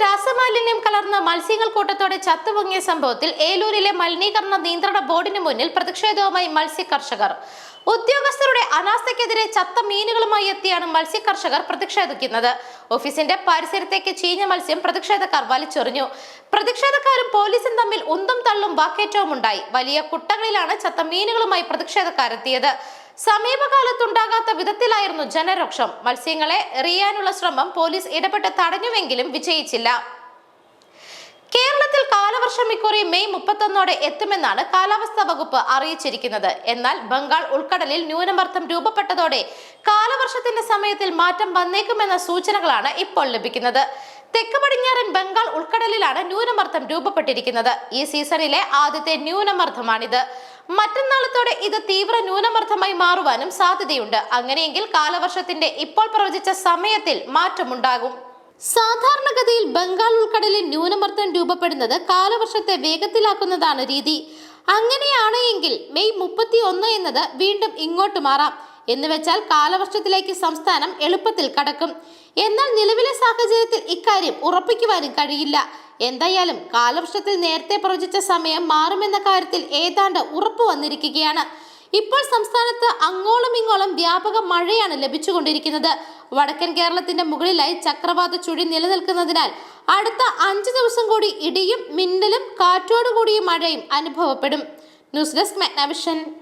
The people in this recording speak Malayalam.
രാസമാലിന്യം കലർന്ന മത്സ്യങ്ങൾ കൂട്ടത്തോടെ ചത്തുപൊങ്ങിയ സംഭവത്തിൽ ഏലൂരിലെ മലിനീകരണ നിയന്ത്രണ ബോർഡിന് മുന്നിൽ പ്രതിഷേധവുമായി മത്സ്യ കർഷകർ ഉദ്യോഗസ്ഥരുടെ അനാസ്ഥയ്ക്കെതിരെ ചത്ത മീനുകളുമായി എത്തിയാണ് മത്സ്യകർഷകർ പ്രതിഷേധിക്കുന്നത്. ഓഫീസിന്റെ പരിസരത്തേക്ക് ചീഞ്ഞ മത്സ്യം പ്രതിഷേധക്കാർ വലിച്ചെറിഞ്ഞു. പ്രതിഷേധക്കാരും പോലീസും തമ്മിൽ ഉന്തും തള്ളും വാക്കേറ്റവും ഉണ്ടായി വലിയ കുട്ടകളിലാണ് ചത്ത മീനുകളുമായി പ്രതിഷേധക്കാരെത്തിയത്. സമീപകാലത്തുണ്ടാകാത്ത വിധത്തിലായിരുന്നു ജനരോക്ഷം മത്സ്യങ്ങളെ എറിയാനുള്ള ശ്രമം പോലീസ് ഇടപെട്ട് തടഞ്ഞുവെങ്കിലും വിജയിച്ചില്ല. കേരളത്തിൽ കാലവർഷം ഇക്കുറി മെയ് മുപ്പത്തൊന്നോടെ എത്തുമെന്നാണ് കാലാവസ്ഥാ വകുപ്പ് അറിയിച്ചിരിക്കുന്നത്. എന്നാൽ ബംഗാൾ ഉൾക്കടലിൽ ന്യൂനമർദ്ദം രൂപപ്പെട്ടതോടെ കാലവർഷത്തിന്റെ സമയത്തിൽ മാറ്റം വന്നേക്കുമെന്ന സൂചനകളാണ് ഇപ്പോൾ ലഭിക്കുന്നത്. തെക്ക് പടിഞ്ഞാറൻ ബംഗാൾ ഉൾക്കടലിലാണ് ന്യൂനമർദ്ദം രൂപപ്പെട്ടിരിക്കുന്നത്. ഈ സീസണിലെ ആദ്യത്തെ ന്യൂനമർദ്ദമാണിത്. മറ്റന്നാളത്തോടെ ഇത് തീവ്ര ന്യൂനമർദ്ദമായി മാറുവാനും സാധ്യതയുണ്ട്. അങ്ങനെയെങ്കിൽ കാലവർഷത്തിന്റെ ഇപ്പോൾ പ്രവചിച്ച സമയത്തിൽ മാറ്റമുണ്ടാകും. സാധാരണഗതിയിൽ ബംഗാൾ ഉൾക്കടലിൽ ന്യൂനമർദ്ദം രൂപപ്പെടുന്നത് കാലവർഷത്തെ വേഗത്തിലാക്കുന്നതാണ് രീതി. അങ്ങനെയാണ് എങ്കിൽ മെയ് മുപ്പത്തി ഒന്ന് എന്നത് വീണ്ടും ഇങ്ങോട്ട് മാറാം. എന്ന് വെച്ചാൽ കാലവർഷത്തിലേക്ക് സംസ്ഥാനം എളുപ്പത്തിൽ കടക്കും. എന്നാൽ നിലവിലെ സാഹചര്യത്തിൽ ഇക്കാര്യം ഉറപ്പിക്കുവാനും കഴിയില്ല. എന്തായാലും കാലവർഷത്തിൽ നേരത്തെ പ്രവചിച്ച സമയം മാറുമെന്ന കാര്യത്തിൽ ഏതാണ്ട് ഉറപ്പ് വന്നിരിക്കുകയാണ്. ഇപ്പോൾ സംസ്ഥാനത്ത് അങ്ങോളം ഇങ്ങോളം വ്യാപക മഴയാണ് ലഭിച്ചുകൊണ്ടിരിക്കുന്നത്. വടക്കൻ കേരളത്തിന്റെ മുകളിലായി ചക്രവാത ചുഴി നിലനിൽക്കുന്നതിനാൽ അടുത്ത അഞ്ചു ദിവസം കൂടി ഇടിയും മിന്നലും കാറ്റോടുകൂടിയ മഴയും അനുഭവപ്പെടും. News desk Megnavision.